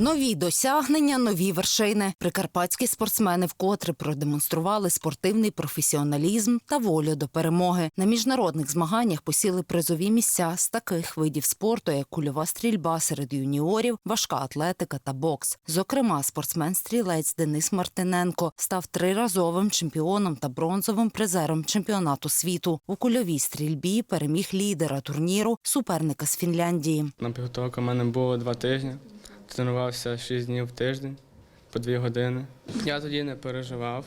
Нові досягнення, нові вершини. Прикарпатські спортсмени вкотре продемонстрували спортивний професіоналізм та волю до перемоги. На міжнародних змаганнях посіли призові місця з таких видів спорту, як кульова стрільба серед юніорів, важка атлетика та бокс. Зокрема, спортсмен-стрілець Денис Мартиненко став триразовим чемпіоном та бронзовим призером чемпіонату світу. У кульовій стрільбі переміг лідера турніру суперника з Фінляндії. На підготовку в мене було два тижні. Тренувався 6 днів в тиждень по 2 години. Я тоді не переживав.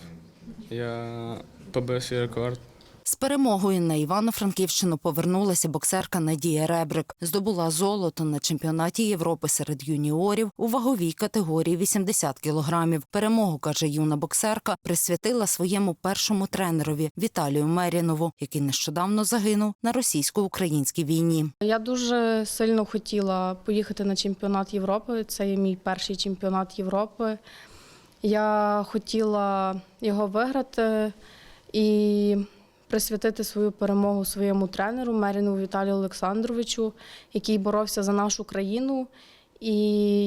Я побив свій рекорд. З перемогою на Івано-Франківщину повернулася боксерка Надія Ребрик. Здобула золото на чемпіонаті Європи серед юніорів у ваговій категорії 80 кілограмів. Перемогу, каже юна боксерка, присвятила своєму першому тренерові Віталію Мерінову, який нещодавно загинув на російсько-українській війні. Я дуже сильно хотіла поїхати на чемпіонат Європи. Це є мій перший чемпіонат Європи. Я хотіла його виграти і присвятити свою перемогу своєму тренеру Меріну Віталію Олександровичу, який боровся за нашу країну. І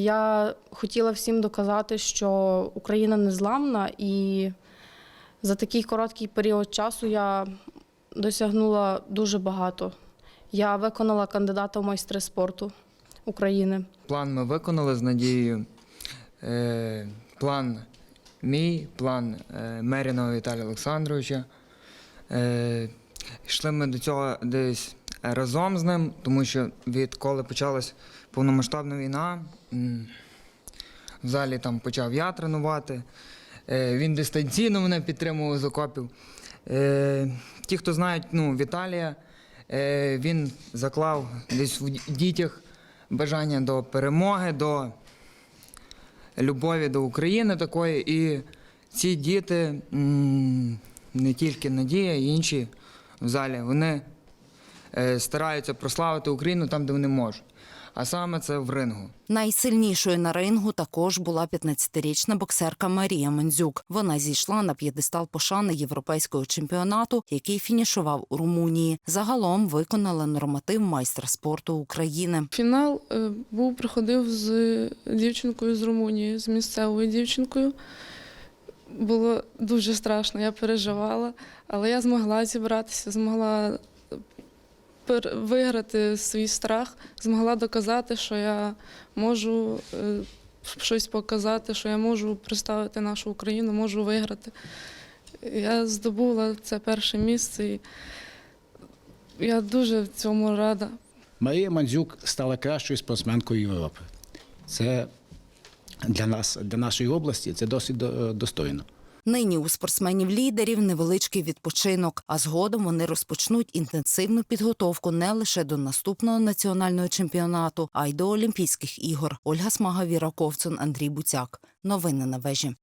я хотіла всім доказати, що Україна незламна, і за такий короткий період часу я досягнула дуже багато. Я виконала кандидата в майстри спорту України. План ми виконали з надією. Е, план мій, план е, Меріного Віталія Олександровича. Е, йшли ми до цього десь разом з ним, тому що відколи почалась повномасштабна війна, м, в залі там почав я тренувати. Е, він дистанційно мене підтримував з окопів. Е, ті, хто знають ну, Віталія, він заклав десь в дітях бажання до перемоги, до любові до України такої. І ці діти, не тільки Надія, і інші в залі, вони е, стараються прославити Україну там, де вони можуть. А саме це в рингу. Найсильнішою на рингу також була 15-річна боксерка Марія Мандзюк. Вона зійшла на п'єдестал пошани європейського чемпіонату, який фінішував у Румунії. Загалом виконала норматив майстра спорту України. Фінал е, був приходив з дівчинкою з Румунії, з місцевою дівчинкою. Було дуже страшно, я переживала, але я змогла зібратися, змогла виграти свій страх, змогла доказати, що я можу е, щось показати, що я можу представити нашу Україну, можу виграти. Я здобула це перше місце і я дуже в цьому рада. Марія Мандзюк стала кращою спортсменкою Європи. Це для нас, для нашої області, це досить достойно. Нині у спортсменів-лідерів невеличкий відпочинок, а згодом вони розпочнуть інтенсивну підготовку не лише до наступного національного чемпіонату, а й до Олімпійських ігор. Ольга Смага, Віра Ковцун, Андрій Буцяк. Новини на вежі.